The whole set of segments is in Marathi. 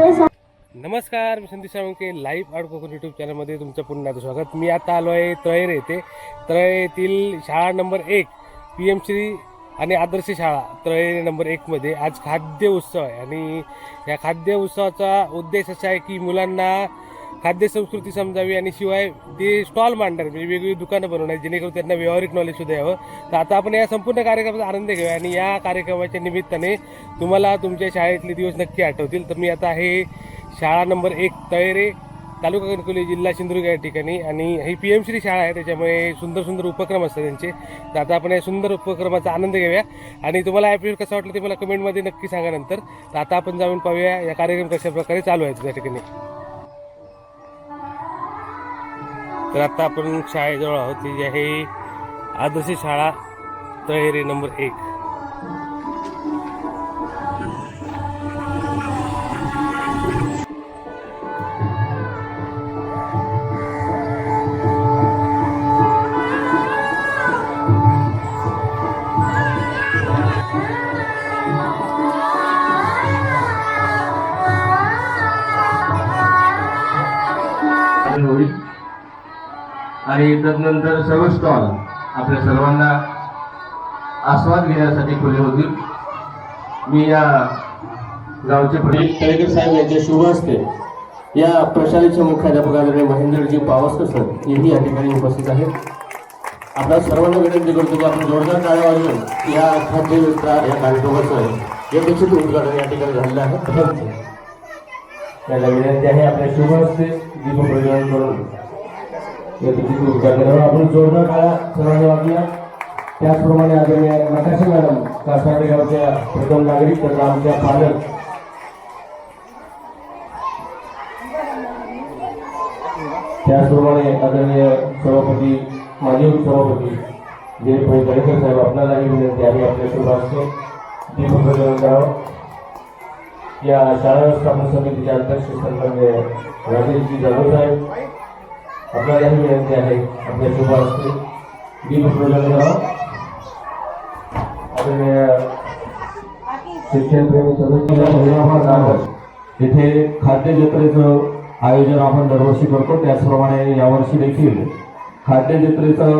नमस्कार मी Sandesh Salunke live art Kokan YouTube चॅनलमध्ये तुमचं पुन्हा स्वागत. मी आता आलो आहे तळेर येथे. तळे येथील शाळा नंबर एक पी एम श्री आणि आदर्श शाळा तळे नंबर एकमध्ये आज खाद्य उत्सव आहे. आणि या खाद्य उत्सवाचा उद्देश असा आहे की मुलांना खाद्य संस्कृती समजावी आणि शिवाय ते स्टॉल मांडणार म्हणजे वेगवेगळी दुकानं बनवणार जेणेकरून त्यांना व्यावहारिक नॉलेज सुद्धा यावं. तर आता आपण या संपूर्ण कार्यक्रमाचा आनंद घेऊया आणि या कार्यक्रमाच्या निमित्ताने तुम्हाला तुमच्या शाळेतले दिवस नक्की आठवतील. तर मी आता आहे शाळा नंबर एक तळेरे तालुका कणकवली जिल्हा सिंधुदुर्ग या ठिकाणी. आणि ही पी एम श्री शाळा आहे त्याच्यामुळे सुंदर सुंदर उपक्रम असतात त्यांचे. तर आता आपण या सुंदर उपक्रमाचा आनंद घेऊया. आणि तुम्हाला एपिसोड कसा वाटलं ते मला कमेंटमध्ये नक्की सांगा नंतर. तर आता आपण जाऊन पाहूया या कार्यक्रम कशा प्रकारे चालू आहे त्या ठिकाणी. तर आता आपण शाळेजवळ आहोत जी आहे आदर्श शाळा तळेरे नंबर एक. आणि तदनंतर सर्व स्टॉल आपल्या सर्वांना आस्वाद घेण्यासाठी खुले होतील. मी या गावचे तळेकर साहेब यांच्या शुभ हस्ते या प्रशालेचे मुख्याध्यापक आदरणीय महेंद्रजी पावसकर सर हेही या ठिकाणी उपस्थित आहेत आपल्या सर्वांना विनंती करतो की आपण जोरदार टाळ्या वाजवून या खाद्य विस्तार या कार्यक्रमाचं यथेचित उद्घाटन या ठिकाणी झालेलं आहे. त्याला विनंती आहे आपल्या शुभ हस्ते दीप प्रज्वलन करून यथेचित उद्घाटन करून आपण जोडणं काळा सर्वांनी वाजूया त्याचप्रमाणे आदरणीय नकाशे मॅडम कासारे गावच्या प्रथम नागरिक तथा आमच्या पालक. त्याचप्रमाणे आदरणीय सभापती माजी सभापती जे दरेकर साहेब आपणालाही विनंती आहे आपल्या शुभास्ते दीपक प्रज्वलन या शाळा व्यवस्थापन समितीचे अध्यक्ष सन्मान्य राजेशजी जाधव साहेब. आपल्यालाही विनंती आहे आपल्या शुभास्ते असते. मी करावं शिक्षणप्रेमी सदस्य महिलाभार खाद्य जत्रेचं आयोजन आपण दरवर्षी करतो त्याचप्रमाणे यावर्षी देखील खाद्य जत्रेचं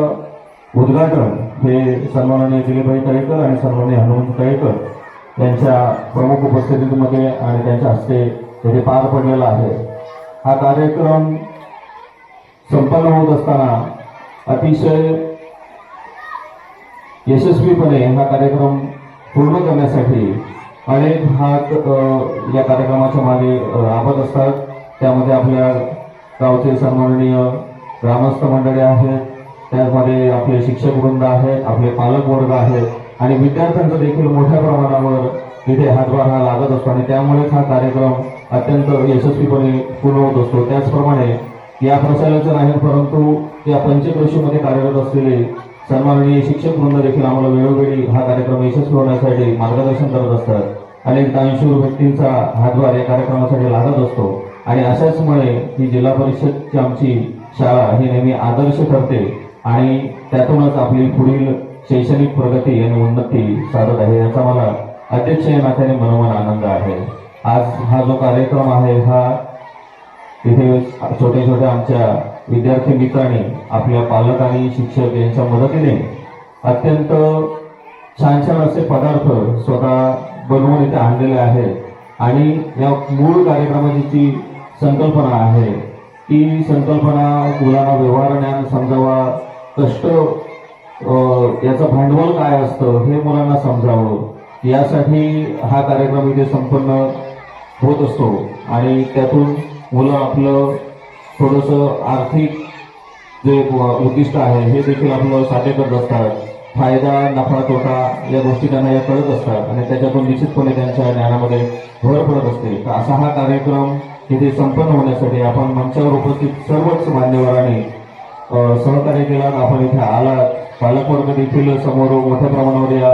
उद्घाटन हे सन्माननीय दिलीपभाई तळेकर आणि सन्माननीय हनुमंत तळेकर यांच्या प्रमुख उपस्थितीमध्ये आणि त्यांच्या हस्ते तिथे पार पडलेला आहे. हा कार्यक्रम संपन्न होत असताना अतिशय यशस्वीपणे हा कार्यक्रम पूर्ण करण्यासाठी अनेक हात या कार्यक्रमाच्या मागे राबत असतात. त्यामध्ये आपल्या गावचे सन्माननीय ग्रामस्थ मंडळी आहेत. त्यामध्ये आपले शिक्षक वृंद आहेत आपले पालक वर्ग आहेत. आणि विद्यार्थ्यांचा देखील मोठ्या प्रमाणावर इथे हातभार हा लागत असतो. आणि त्यामुळेच हा कार्यक्रम अत्यंत यशस्वीपणे पूर्ण होत असतो. त्याचप्रमाणे या प्रसाराचं नाही परंतु या पंचक्रोशीमध्ये कार्यरत असलेले सन्माननीय शिक्षक वृंद देखील आम्हाला वेळोवेळी हा कार्यक्रम यशस्वी होण्यासाठी मार्गदर्शन करत असतात. अनेक दानशूर व्यक्तींचा हातभार या कार्यक्रमासाठी लागत असतो. आणि अशाचमुळे ही जिल्हा परिषदची आमची शाळा ही नेहमी आदर्श ठरते आणि त्यातूनच आपली पुढील शैक्षणिक प्रगती आणि उन्नती साधत आहे याचा मला अध्यक्ष या नात्याने मनोमन आनंद आहे. आज हा जो कार्यक्रम आहे हा तिथे छोट्या छोट्या आमच्या विद्यार्थी मित्रांनी आपल्या पालक आणि शिक्षक यांच्या मदतीने अत्यंत छान छान असे पदार्थ स्वतः बनवून इथे आणलेले आहेत. आणि या मूळ कार्यक्रमाची जी संकल्पना आहे ती संकल्पना मुलांना व्यवहार ज्ञान समजावा कष्ट याचं भांडवल काय असतं हे मुलांना समजावं यासाठी हा कार्यक्रम इथे संपन्न होत असतो. आणि त्यातून मुलं आपलं थोडंसं आर्थिक जे उद्दिष्ट आहे हे देखील आपलं साध्य करत असतात. फायदा नफा तोटा या गोष्टी त्यांना या कळत असतात आणि त्याच्यातून निश्चितपणे त्यांच्या ज्ञानामध्ये भर पडत असते. तर असा हा कार्यक्रम इथे संपन्न होण्यासाठी आपण मंचावर उपस्थित सर्वच मान्यवरांनी सहकार्य केला. आपण इथे आला पालकवर्ग देखील समोर मोठ्या प्रमाणावर या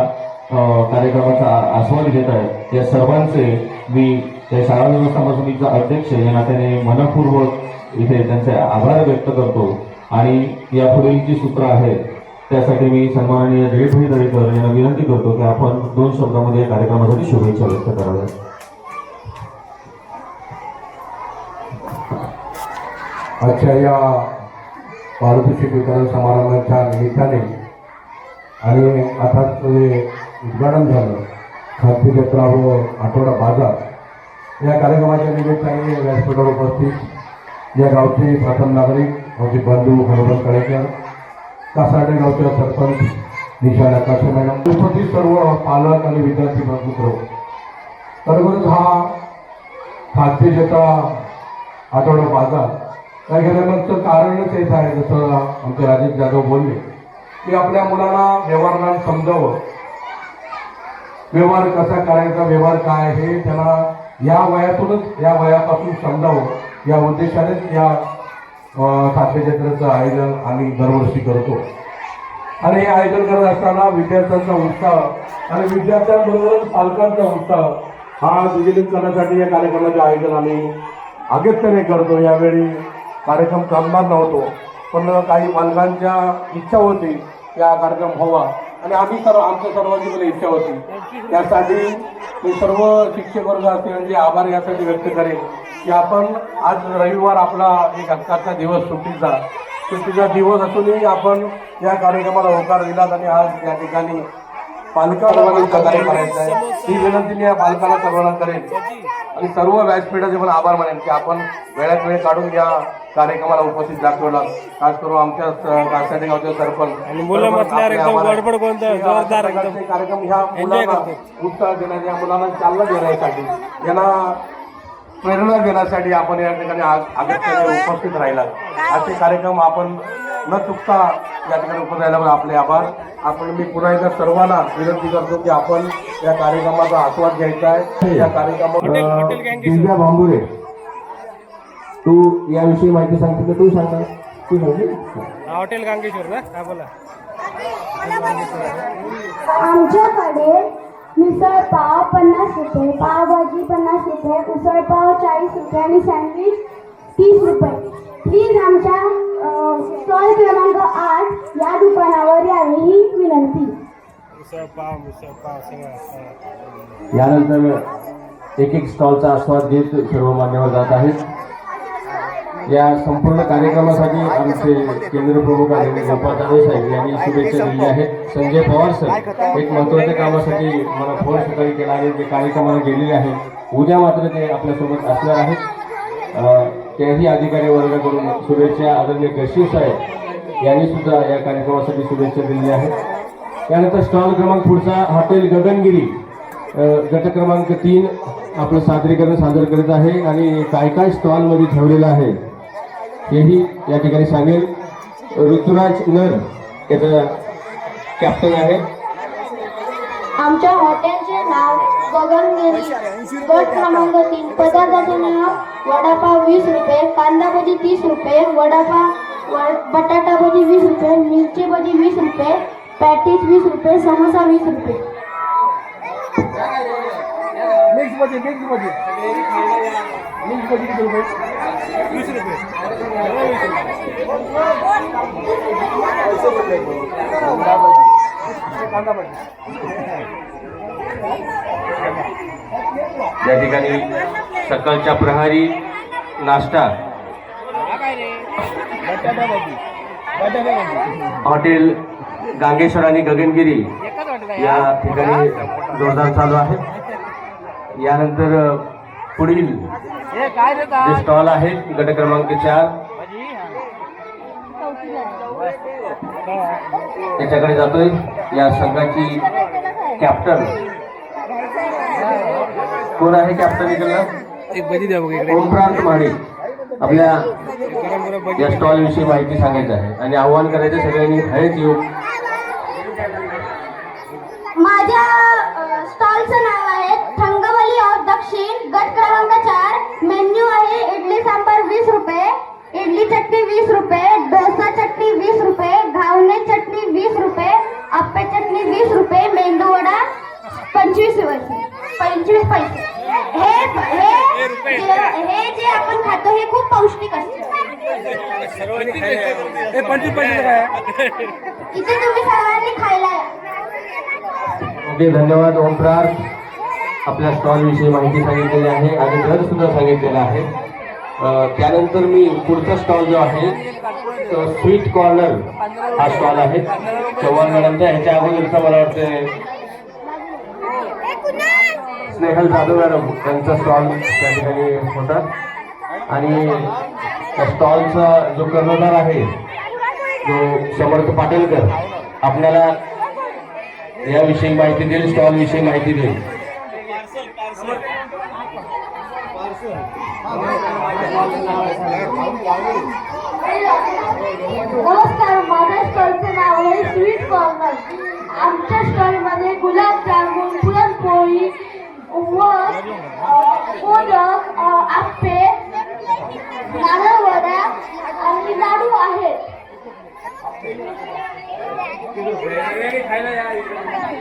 कार्यक्रमाचा आस्वाद घेत आहेत. या सर्वांचे मी त्या शाळा व्यवस्थापन समितीचा अध्यक्ष या नात्याने मनपूर्वक इथे त्यांचे आभार व्यक्त करतो. आणि यापुढील जी सूत्र आहेत त्यासाठी मी सन्माननीय जयभाई दरेकर यांना विनंती करतो की आपण दोन शब्दामध्ये या कार्यक्रमासाठी शुभेच्छा व्यक्त कराव्या आजच्या या पारितोषिक वितरण समारंभाच्या निमित्ताने आणि आता उद्घाटन झालं खाजगी जत्रा व आठवडा बाजार या कार्यक्रमाच्या निमित्ताने व्यासपीठावर उपस्थित या गावचे प्रथम नागरिक आमचे बंधू हनुमंत कळेकर कासाडे गावच्या सरपंच निशा नकाशे मॅडम उपस्थित सर्व पालक आणि विद्यार्थी मित्र खरोखरच हा खाद्य जत्रा आठवडा बाजार काय घेण्यामागचं कारणच हेच आहे जसं आमचे राजेश जाधव बोलले की आपल्या मुलांना व्यवहारांना समजावं. व्यवहार कसा करायचा व्यवहार काय हे त्यांना या वयातूनच या वयापासून समजावं. या उद्देशानेच या साध्यक्षेत्राचं आयोजन आम्ही दरवर्षी करतो. आणि हे आयोजन करत असताना विद्यार्थ्यांचा उत्साह आणि विद्यार्थ्यांबरोबरच पालकांचा उत्साह हा विजलित करण्यासाठी या कार्यक्रमाचे आयोजन आम्ही अगत्यने करतो. यावेळी कार्यक्रम करणार नव्हतो पण काही पालकांच्या इच्छा होती या कार्यक्रम व्हावा. आणि आम्ही सर्व आमच्या सर्वांची पण इच्छा होती. त्यासाठी मी सर्व शिक्षक वर्ग असतील आभार यासाठी व्यक्त करेन की आपण आज रविवार आपला एक हक्काचा दिवस सुट्टीचा सुट्टीचा दिवस असूनही आपण या कार्यक्रमाला होकार दिलात आणि आज या ठिकाणी पालकांना सहकार्य करायचं आहे. ही विनंती मी या पालकांना सर्वांना करेन. आणि सर्व व्यासपीठाचे पण आभार मानेन की आपण वेळात वेळ काढून या कार्यक्रमाला उपस्थित दाखवला. खास करून आमच्या कासाटे गावचे सरपंच. मुलं कार्यक्रम ह्या मुलांना. उत्साह देण्यासाठी या मुलांना चालना देण्यासाठी यांना प्रेरणा देण्यासाठी आपण या ठिकाणी अगत्याने उपस्थित राहिला असे कार्यक्रम आपण न चुकता या ठिकाणी उपस्थित राहिला आपले आभार. आपण मी पुन्हा एकदा सर्वांना विनंती करतो की आपण या कार्यक्रमाचा आस्वाद घ्यायचा आहे. या गँगेश्वर. दिव्या बांबुरे. तू याविषयी माहिती सांगते का तू सांगणार तू सांगते हॉटेल गांगेश्वर ना? हा बोला. आमच्याकडे मिसळ पाव पन्नास रुपये पावभाजी पन्नास रुपये उसळ पाव चाळीस रुपये आणि सँडविच तीस रुपये. प्लीज आमच्या स्टॉल क्रमांक आठ या दुकानावर यावी ही विनंती. यानंतर एक एक स्टॉलचा आस्वाद घेत सर्व मान्यवर जात आहेत. या संपूर्ण कार्यक्रमासाठी आमचे केंद्र प्रमुख आदरणीय गोपाळ दानवे साहेब यांनी शुभेच्छा दिल्या आहेत. संजय पवार सर एक महत्त्वाच्या कामासाठी मला फोन सकाळी केला आहे. ते कार्यक्रमाला गेलेले आहेत उद्या मात्र ते आपल्यासोबत असणार आहेत. त्याही अधिकारी वर्गाकडून शुभेच्छा आदरणीय कशी साहेब यांनी सुद्धा या कार्यक्रमासाठी शुभेच्छा दिलेल्या आहेत. त्यानंतर स्टॉल क्रमांक पुढचा हॉटेल गगनगिरी गट क्रमांक तीन आपलं सादरीकरण सादर करीत आहे आणि काय काय स्टॉलमध्ये ठेवलेलं आहे हेही या ठिकाणी सांगेल. ऋतुराज नर याचा कॅप्टन आहे. आमच्या हॉटेलचे नाव पदार्थाचे नाव वडापाव वीस रुपये कांदा भजी तीस रुपये बटाटा भजी वीस रुपये मिरची भजी वीस रुपये पॅटीस वीस रुपये समोसा वीस रुपये कांदा पाहिजे या ठिकाणी सकाळच्या प्रहारी नाश्ता. हॉटेल गांगेश्वर आणि गगनगिरी या ठिकाणी जोरदार चालू आहे. यानंतर पुढील जे स्टॉल आहे गट क्रमांक चार. त्याच्याकडे जातोय. या संघाची कॅप्टन कोण आहे कॅप्टन इकडला एक भजी द्या बघ इकडे. ओमप्रांत माळी आपल्या या स्टॉल विषयी माहिती सांगायचं आहे. आणि आव्हान करायचं सगळ्यांनी हळद येऊ. माझ्या स्टॉलचं नाव आहे थंगवली ऑफ दक्षिण गट क्रमांक चार. मेन्यू आहे इडली सांबार वीस रुपये इडली चटणी वीस रुपये डोसा चटणी वीस रुपये घावणे चटणी वीस रुपये आप्पे चटणी वीस रुपये मेंदू वडा पंचवीस पैसे पंचवीस पैसे. हे हे पौष्टिक असते. हे पंचवीस पैसे? इथे तुम्ही सर्वांनी खायला धन्यवाद ओमकार आपल्या स्टॉल विषयी माहिती सांगितलेली आहे आणि दर सुद्धा सांगितलेला आहे. त्यानंतर मी पुढचा स्टॉल जो आहे तो स्वीट कॉर्नर हा स्टॉल आहे. चव्हाण मॅडमचा ह्याच्या अगोदरचा मला वाटतं स्नेहल जाधव मॅडम यांचा स्टॉल त्या ठिकाणी होता. आणि त्या स्टॉलचा जो कर्णधार आहे जो समर्थ पाटीलकर आपल्याला याविषयी माहिती देईल स्टॉल विषयी माहिती देईल. नमस्कार माझ्या स्टॉलचे नाव आहे स्वीट कॉर्नर. आमच्या स्टॉलमध्ये गुलाबजामुन पुरणपोळी व अ, मोदक अ, आप्पे नारळ वड्या आणि लाडू आहेत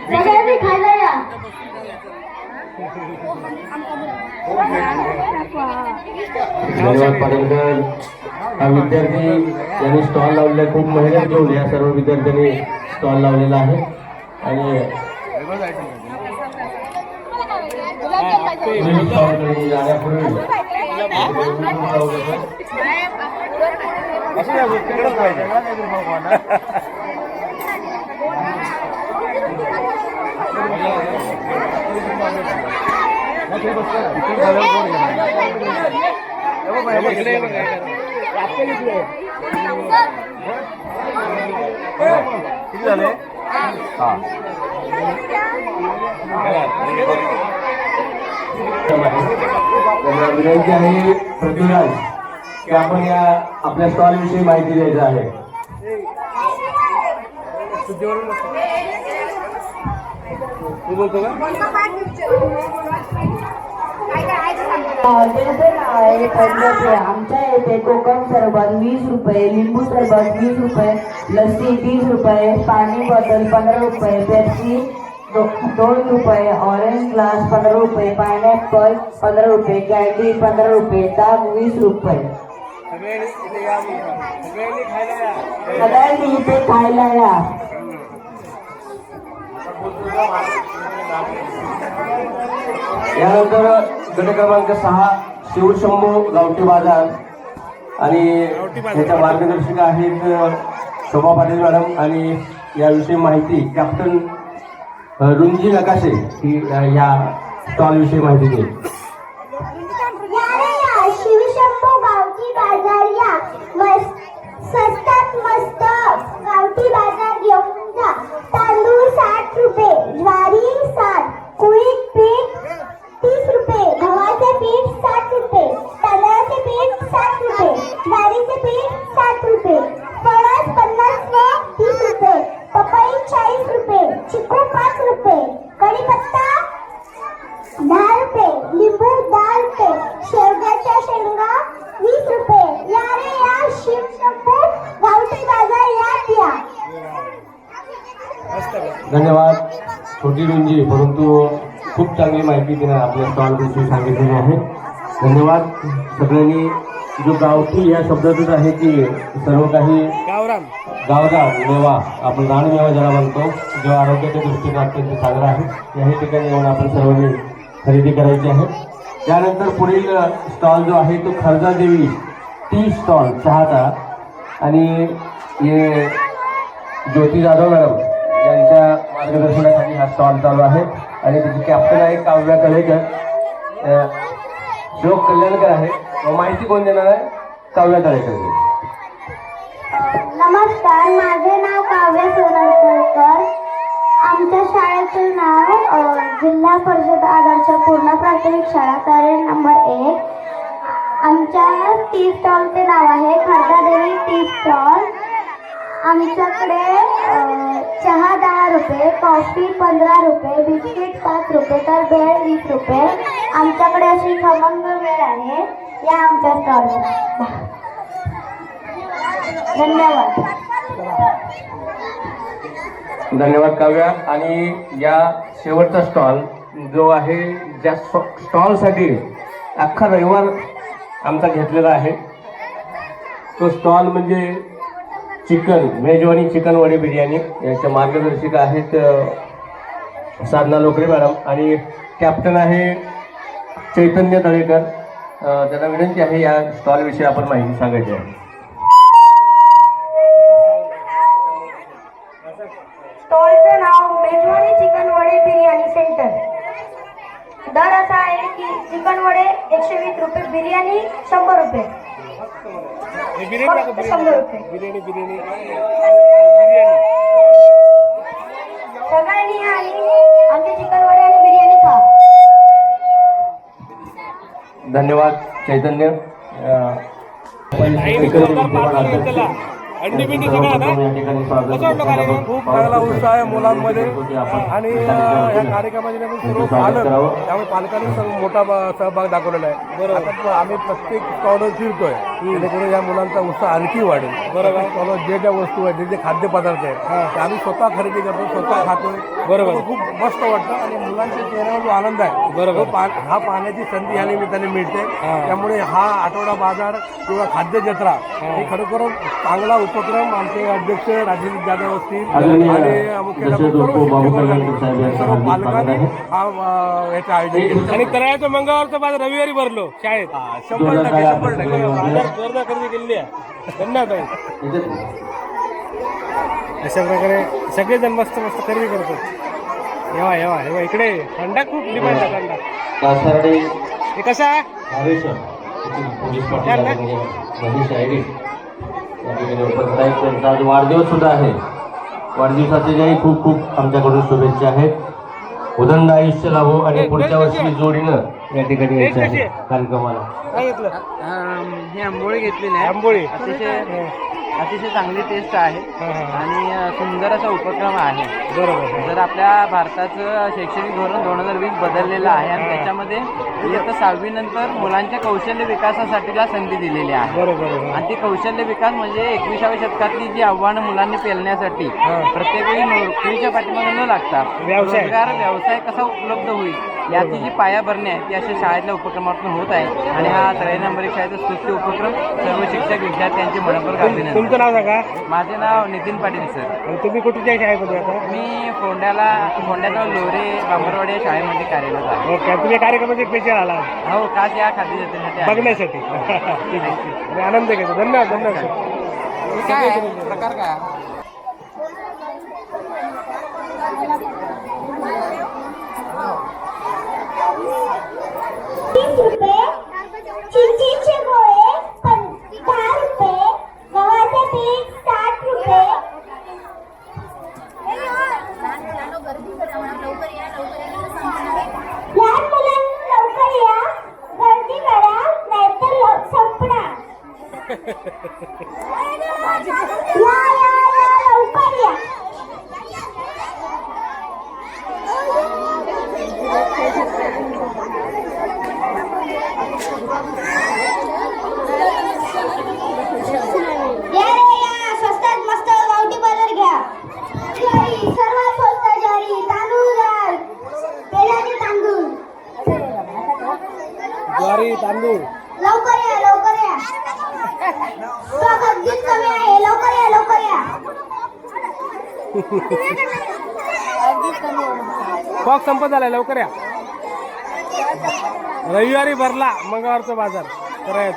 सगळ्यांनी खायला या धन्यवाद पाटीलकर. हा विद्यार्थी यांनी स्टॉल लावलेला खूप मेहनत घेऊन या सर्व विद्यार्थ्यांनी स्टॉल लावलेला आहे. आणि जाण्यापूर्वी स्टॉलकडे जाण्यापूर्वी तर विनंती आहे पृथ्वीराज की आपण या आपल्या स्टॉल विषयी माहिती द्यायची आहे तू बोलतो का आहे पंजाबी आमच्या येथे कोकम सरबत वीस रुपये लिंबू सरबत वीस रुपये लस्सी तीस रुपये पाणी बॉटल पंधरा रुपये पेप्सी दो- दोन रुपये ऑरेंज ग्लास पंधरा रुपये पायनॅपल पंधरा रुपये कॅन्डी पंधरा रुपये ताक वीस रुपये. सगळ्यांनी इथे खायला या. यानंतर गट क्रमांक सहा शिवशंभू गावठी बाजार. आणि त्याच्या मार्गदर्शिका आहेत शोभा पाटील मॅडम आणि याविषयी माहिती कॅप्टन रुंजी नकाशे ही या स्टॉल विषयी माहिती देईल या या शिवशंभू गावठी बाजार या मस्त स्वस्तात मस्त गावठी बाजार घेऊन जा तांदूळ साठ रुपये ज्वारी साठ कुळीत पीठ तीस रुपये गव्हाचे पीठ साठ रुपये तांदळाचे पीठ साठ रुपये ज्वारीचे पीठ साठ रुपये फणस पन्नास व तीस रुपये पपई चाळीस रुपये चिकू पाच रुपये कढीपत्ता दहा रुपये लिंबू दहा रुपये शेवग्याच्या शेंगा वीस रुपये या रे या शिवशंभू गावठी बाजार यात या धन्यवाद छोटी रुंजी परंतु खूप चांगली माहिती तिने आपल्या स्टॉल विषयी सांगितलेली आहे धन्यवाद सगळ्यांनी जो गावठी या शब्दातच आहे की सर्व काही गावरान. गावरान मेवा आपण रानमेवा ज्याला म्हणतो जो आरोग्याच्या दृष्टीने अत्यंत चांगला आहे याही ठिकाणी येऊन आपण सर्वांनी खरेदी करायची आहे. त्यानंतर पुढील स्टॉल जो आहे तो खर्जा देवी टी स्टॉल चहाचा आणि हे ज्योती जाधव मॅडम यांच्या मार्गदर्शनाखाली हा स्टॉल चालू आहे. आणि त्याची कॅप्टन आहे काव्या कलेकर अं, कल्याणकर आहे व माहिती कोण देणार आहे? काव्या तळेकर. नमस्कार माझे नाव काव्य सोनलकर. आमच्या शाळेचं नाव जिल्हा परिषद आदर्श पूर्ण प्राथमिक शाळा तरेल नंबर एक. आमच्या टी स्टॉलचे नाव आहे खर्दादेवी टी स्टॉल आमच्याकडे चहा दहा रुपये कॉफी पंधरा रुपये बिस्किट पाच रुपये तर भेळ वीस रुपये. आमच्याकडे अशी खमंग वेळ आहे. या आमच्या स्टॉलवर धन्यवाद. धन्यवाद काव्या. आणि या शेवटचा स्टॉल जो आहे ज्या स्टॉलसाठी अख्खा रविवार आमचा घेतलेला आहे. तो स्टॉल म्हणजे चिकन मेजवानी चिकन वडी बिर्याणी याच्या मार्गदर्शिका आहेत साधना लोकरे मॅडम. आणि कॅप्टन आहे चैतन्य तळेकर. त्यांना विनंती आहे या स्टॉलविषयी आपण माहिती सांगायची आहे. स्टॉलचं नाव मेजवानी चिकन वडे बिर्याणी सेंटर. दर असा आहे की चिकन वडे एकशे वीस रुपये बिर्याणी शंभर रुपये. बिर्याणी दाखव, फक्त शंभर रुपये. बिर्याणी बिर्याणी बिर्याणी. सगळ्यांनी या आणि आमचे चिकन वडे आणि बिर्याणी खा. धन्यवाद चैतन्य. अंडी बिंडी सगळं कसं कार्यक्रम? खूप चांगला उत्साह आहे मुलांमध्ये. आणि या कार्यक्रमाचे सर्व स्वागत पालक. त्यामुळे पालकांनी सर्व मोठा सहभाग दाखवलेला आहे. बरोबर. आम्ही प्रत्येक स्टॉलवर फिरतोय. जेणेकरून या मुलांचा उत्साह आणखी वाढेल. बरोबर. स्टॉलवर जे ज्या वस्तू आहेत जे जे खाद्यपदार्थ आहेत ते आम्ही स्वतः खरेदी करतो स्वतः खातोय. बरोबर. खूप मस्त वाटतं. आणि मुलांच्या चेहऱ्यावर जो आनंद आहे बरोबर. हा पाहण्याची संधी या निमित्ताने मिळते. त्यामुळे हा आठवडा बाजार किंवा खाद्य जत्रा हे खरोखरच चांगला उपक्रम आमचे अध्यक्ष राजेंद्र जाधव असतील आदरणीय आणि मुख्याध्यापक सर्व पालकांनी हा अ, याचं आयोजन केलं आणि तळ्याचं मंगळवारचं बाद रविवारी भरलो शाळेत. शंभर टक्के शंभर टक्के. जोरदार खरेदी केलेली आहे. धन्यवाद. अशा प्रकारे सगळेजण मस्त मस्त खरेदी करतात येवा येवा येवा. इकडे थंडा खूप डिमांड आहे थंडा. कासारडे हे कसा? हरेश्वर पोलीस पाटील आदरणीय मनीष आयरे या ठिकाणी उपस्थित आहेत त्यांचा आज वाढदिवस सुद्धा आहे. वाढदिवसाचे खूप खूप आमच्याकडून शुभेच्छा आहेत. उदंड आयुष्य लाभो आणि पुढच्या वर्षी जोडीनं या ठिकाणी यायचं आहे कार्यक्रमाला. काय घेतलं? ही आंबोळी घेतलेली आहे. आंबोळी. अतिशय चांगली टेस्ट आहे. आणि सुंदर असा उपक्रम आहे. बरोबर जर आपल्या भारताचं शैक्षणिक धोरण दोन हजार वीस बदललेलं आहे आणि त्याच्यामध्ये इयत्ता सहावी नंतर मुलांच्या कौशल्य विकासासाठीला संधी दिलेली आहे. बरोबर. आणि ती कौशल्य विकास म्हणजे एकविसाव्या शतकातली जी आव्हानं मुलांनी पेलण्यासाठी प्रत्येक वेळी नोकरीच्या पाठीमागे न लागता व्यवसाय. रोजगार व्यवसाय कसा उपलब्ध होईल याची जी पायाभरणी आहे ती अशा शाळेतल्या उपक्रमातून होत आहे. आणि हा त्र्याण्णव नंबर एक शाळेचा स्तुत्य उपक्रम सर्व शिक्षक विद्यार्थ्यांचे मनपूर्वक अभिनंदन. तुमचं नाव सांगा. माझे नाव नितीन पाटील सर. आणि तुम्ही कुठच्या शाळेमध्ये आता? मी फोंड्याला फोंड्याचा लोरे बांबरवाडी या शाळेमध्ये कार्यरत आहे. ओके तुम्ही कार्यक्रमाचे स्पेशल आला. हो खास या खाद्य जत्रेसाठी आहे. बघण्यासाठी. ठीक आहे. आणि आनंद घेतो. धन्यवाद धन्यवाद काय? प्रकार काय आहे? तीस रुपये चिंचेचे गोळे पं- दहा रुपये गव्हाचे पीठ साठ रुपये लहान मुलांनी लवकर या गर्दी करा नाहीतर लो- संपणार या या या लवकर या या रे या स्वस्तात मस्त गावठी बाजार घ्या ज्वारी सर्वात स्वस्त ज्वारी तांदूळ घ्याल तेलाने तांदूळ ज्वारी तांदूळ. लवकर या लवकर या. अगदीच कमी आहे. लवकर या लवकर या. स्टॉक संपत आलाय लवकर या. रविवारी भरला मंगळवारचा बाजार. करा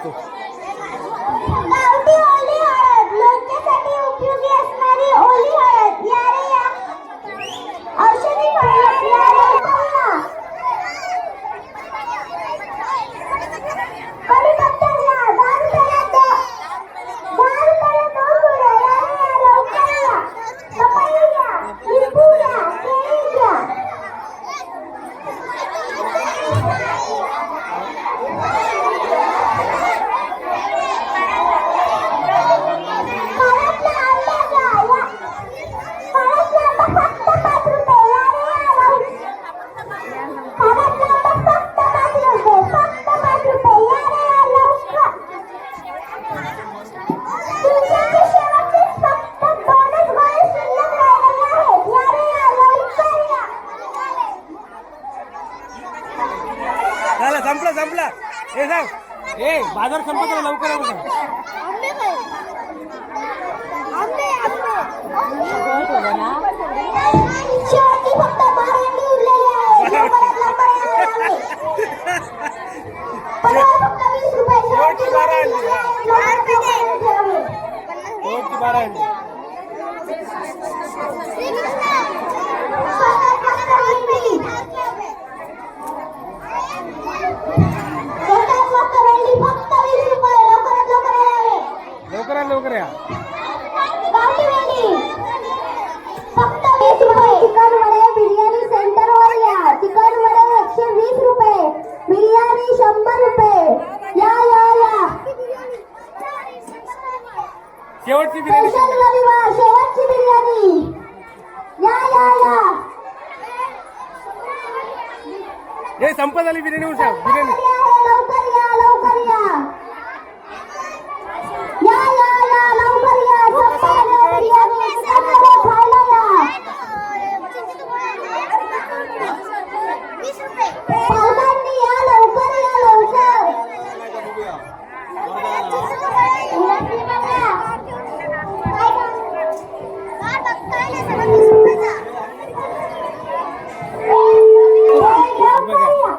शेवटची बिर्याणी शेवटची बिर्याणी या या या हे संपत आली बिर्याणी उषा बिर्याणी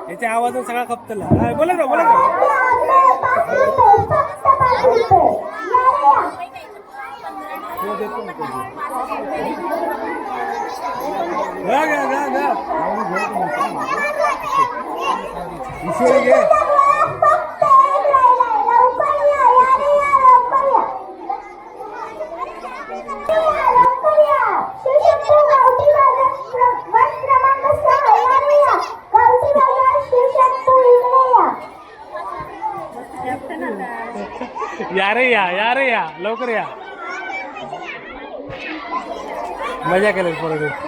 याच्या आवाजात सगळा खपतला. बोला ना बोला ना. घ्या घ्या घ्या घे. या रे या या रे या लवकर या. मजा केली परत